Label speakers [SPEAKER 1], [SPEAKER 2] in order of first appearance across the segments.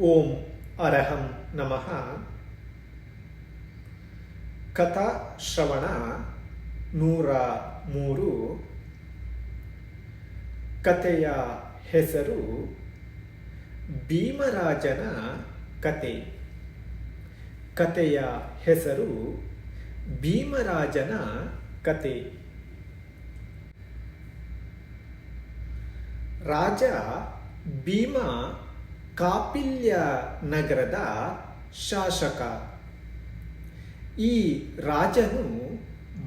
[SPEAKER 1] ಓಂ ಅರಹಂ ನಮಃ. ಕಥಾ ಶ್ರವಣ ನೂರ ಮೂರು. ಕಥೆಯ ಹೆಸರು ಭೀಮರಾಜನ ಕತೆ. ಕತೆಯ ಹೆಸರು ಭೀಮರಾಜನ ಕತೆ. ರಾಜ ಭೀಮ ಕಾಪಿಲ್ಯ ನಗರದ ಶಾಸಕ. ಈ ರಾಜನು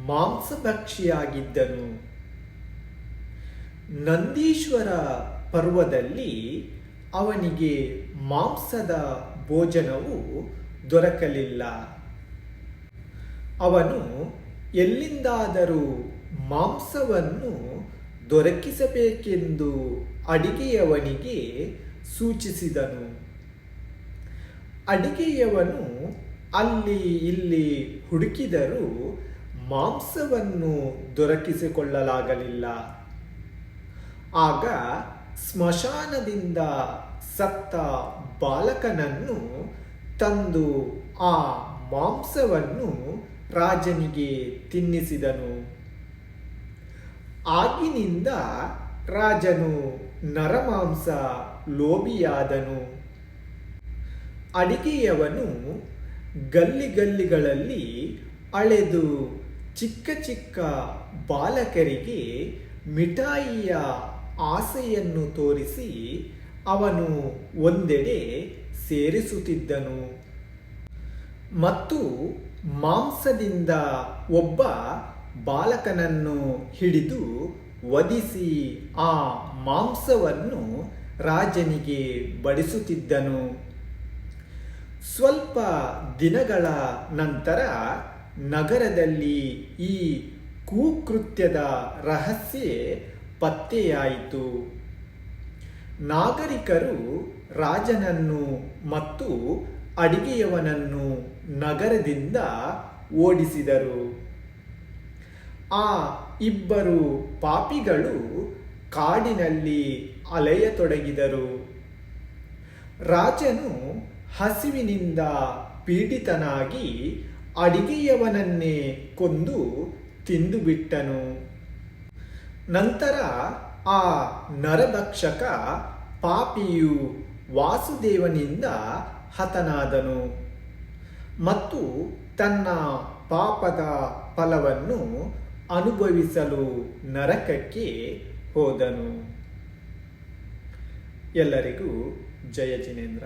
[SPEAKER 1] ಮಾಂಸಭಕ್ಷಿಯಾಗಿದ್ದನು. ನಂದೀಶ್ವರ ಪರ್ವದಲ್ಲಿ ಅವನಿಗೆ ಮಾಂಸದ ಭೋಜನವು ದೊರಕಲಿಲ್ಲ. ಅವನು ಎಲ್ಲಿಂದಾದರೂ ಮಾಂಸವನ್ನು ದೊರಕಿಸಬೇಕೆಂದು ಅಡಿಗೆಯವನಿಗೆ ಸೂಚಿಸಿದನು. ಅಡಿಗೆಯವನು ಅಲ್ಲಿ ಇಲ್ಲಿ ಹುಡುಕಿದರೂ ಮಾಂಸವನ್ನು ದೊರಕಿಸಿಕೊಳ್ಳಲಾಗಲಿಲ್ಲ. ಆಗ ಸ್ಮಶಾನದಿಂದ ಸತ್ತ ಬಾಲಕನನ್ನು ತಂದು ಆ ಮಾಂಸವನ್ನು ರಾಜನಿಗೆ ತಿನ್ನಿಸಿದನು. ಆಗಿನಿಂದ ರಾಜನು ನರಮಾಂಸ ಲೋಭಿಯಾದನು. ಅಡಿಗೆಯವನು ಗಲ್ಲಿ ಗಲ್ಲಿಗಳಲ್ಲಿ ಅಳೆದು ಚಿಕ್ಕ ಚಿಕ್ಕ ಬಾಲಕರಿಗೆ ಮಿಠಾಯಿಯ ಆಸೆಯನ್ನು ತೋರಿಸಿ ಅವನು ಒಂದೆಡೆ ಸೇರಿಸುತ್ತಿದ್ದನು. ಮತ್ತು ಮಾಂಸದಿಂದ ಒಬ್ಬ ಬಾಲಕನನ್ನು ಹಿಡಿದು ವಧಿಸಿ ಆ ಮಾಂಸವನ್ನು ರಾಜನಿಗೆ ಬಡಿಸುತ್ತಿದ್ದನು. ಸ್ವಲ್ಪ ದಿನಗಳ ನಂತರ ನಗರದಲ್ಲಿ ಈ ಕುಕೃತ್ಯದ ರಹಸ್ಯ ಪತ್ತೆಯಾಯಿತು. ನಾಗರಿಕರು ರಾಜನನ್ನು ಮತ್ತು ಅಡಿಗೆಯವನನ್ನು ನಗರದಿಂದ ಓಡಿಸಿದರು. ಆ ಇಬ್ಬರು ಪಾಪಿಗಳು ಕಾಡಿನಲ್ಲಿ ಅಲೆಯತೊಡಗಿದರು ರಾಜನು ಹಸಿವಿನಿಂದ ಪೀಡಿತನಾಗಿ ಅಡಿಗೆಯವನನ್ನೇ ಕೊಂದು ತಿಂದುಬಿಟ್ಟನು. ನಂತರ ಆ ನರಭಕ್ಷಕ ಪಾಪಿಯು ವಾಸುದೇವನಿಂದ ಹತನಾದನು. ಮತ್ತು ತನ್ನ ಪಾಪದ ಫಲವನ್ನು ಅನುಭವಿಸಲು ನರಕಕ್ಕೆ ಹೋದನು. ಎಲ್ಲರಿಗೂ ಜಯ ಜಿನೇಂದ್ರ.